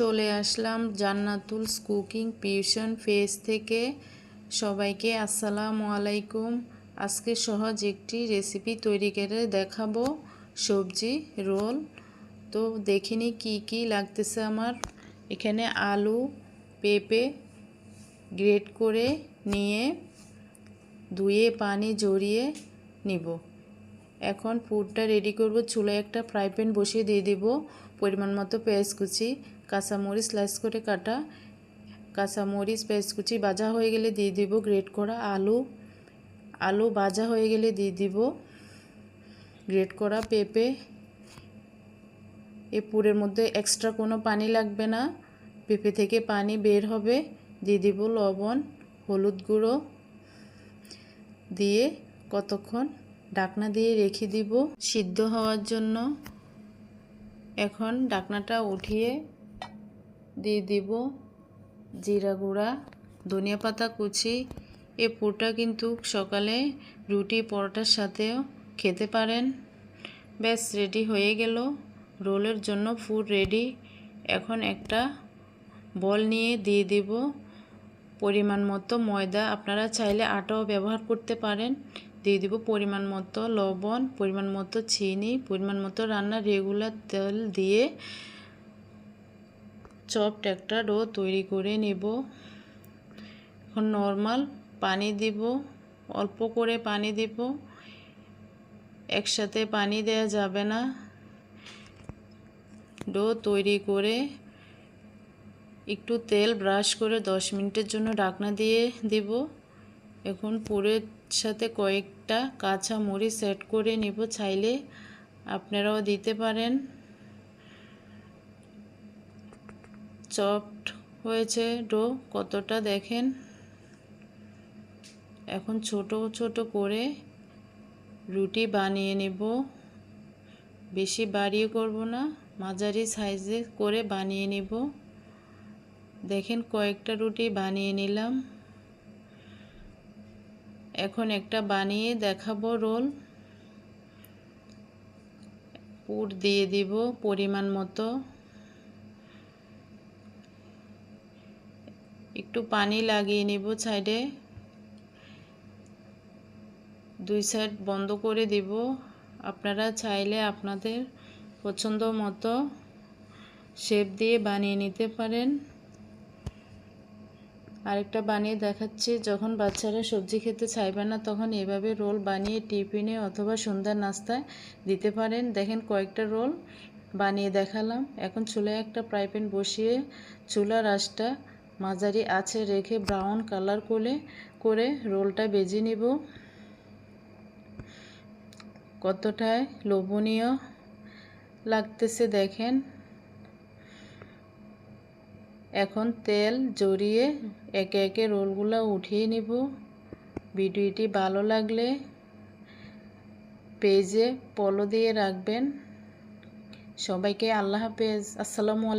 চলে আসলাম জান্নাতুল cooking পিউশন face থেকে। সবাইকে আসসালামু আলাইকুম। আজকে সহজ একটি রেসিপি তৈরি করে দেখাবো। সবজি, রোল। তো দেখিনি কি কি লাগতেছে আমার। এখানে আলু, পেঁপে গ্রেট করে নিয়ে ধুয়ে পানি জড়িয়ে নিব। এখন পুরটা রেডি করব। চুলায় একটা ফ্রাই প্যান বসিয়ে দিয়ে দিব। পরিমাণ মতো পেঁয়াজ কুচি, কাঁচামরিচ স্লাইস করে কাটা। কাঁচামরিচ, পেঁয়াজ কুচি ভাজা হয়ে গেলে দিয়ে দিব গ্রেট করা আলু। আলু ভাজা হয়ে গেলে দিয়ে দিব গ্রেট করা পেঁপে। এ পুরের মধ্যে এক্সট্রা কোনো পানি লাগবে না। পেঁপে থেকে পানি বের হবে। দিয়ে দিব লবণ, হলুদ গুঁড়ো। দিয়ে কতক্ষণ ডাকনা দিয়ে রেখে দিব। সিদ্ধ হওয়ার জন্য এখন ডাকনাটা উঠিয়ে দিয়ে দিব জিরা গুঁড়া, ধনিয়া পাতা কুচি। এ পুরটা কিন্তু সকালে রুটি পরোটার সাথেও খেতে পারেন। ব্যাস, রেডি হয়ে গেল। রোলের জন্য ফুড রেডি। এখন একটা বল নিয়ে দিয়ে দিব। পরিমাণ মতো ময়দা আপনারা চাইলে আটাও ব্যবহার করতে পারেন। দিয়ে দিব পরিমাণ মতো লবণ, পরিমাণ মতো চিনি, পরিমাণ মতো রান্নার রেগুলার তেল দিয়ে চপড একটা ডো তৈরি করে নেব। এখন নর্মাল পানি দিব, অল্প করে পানি দিব। একসাথে পানি দেওয়া যাবে না। ডো তৈরি করে একটু তেল ব্রাশ করে দশ মিনিটের জন্য ঢাকনা দিয়ে দিব। এখন পুরের সাথে কয়েকটা কাঁচা মরিচ সেট করে নিব, চাইলে আপনারাও দিতে পারেন। চপড হয়েছে ডো, কতটা দেখেন? এখন ছোট ছোট করে রুটি বানিয়ে নেব। বেশি বাড়িয়ে করব না, মাঝারি সাইজে করে বানিয়ে নেব। দেখেন কয়েকটা রুটি বানিয়ে নিলাম। এখন একটা বানিয়ে দেখাবো রোল। পুর দিয়ে দিব পরিমাণ মতো। একটু পানি লাগিয়ে নিব সাইডে। দুই সাইড বন্ধ করে দিব। আপনারা চাইলে আপনাদের পছন্দ মতো শেপ দিয়ে বানিয়ে নিতে পারেন। আরেকটা বানিয়ে দেখাচ্ছি, যখন বাচ্চারা সবজি খেতে চাইবে না তখন এভাবে রোল বানিয়ে টিফিনে অথবা সন্ধ্যার নাস্তায় দিতে পারেন। দেখেন কয়েকটা রোল বানিয়ে দেখালাম। এখন চুলায় একটা ফ্রাই প্যান বসিয়ে চুলার আঁচটা মাঝারি আছে রেখে ব্রাউন কালার করে করে রোলটা বেজে নিব। কতটায় লোভনীয় লাগতেছে দেখেন। এখন তেল জড়িয়ে একে একে রোলগুলো উঠিয়ে নিব। ভিডিওটি ভালো লাগলে পেজে পলো দিয়ে রাখবেন। সবাইকে আল্লাহ হাফেজ। আসসালামু আলাইকুম।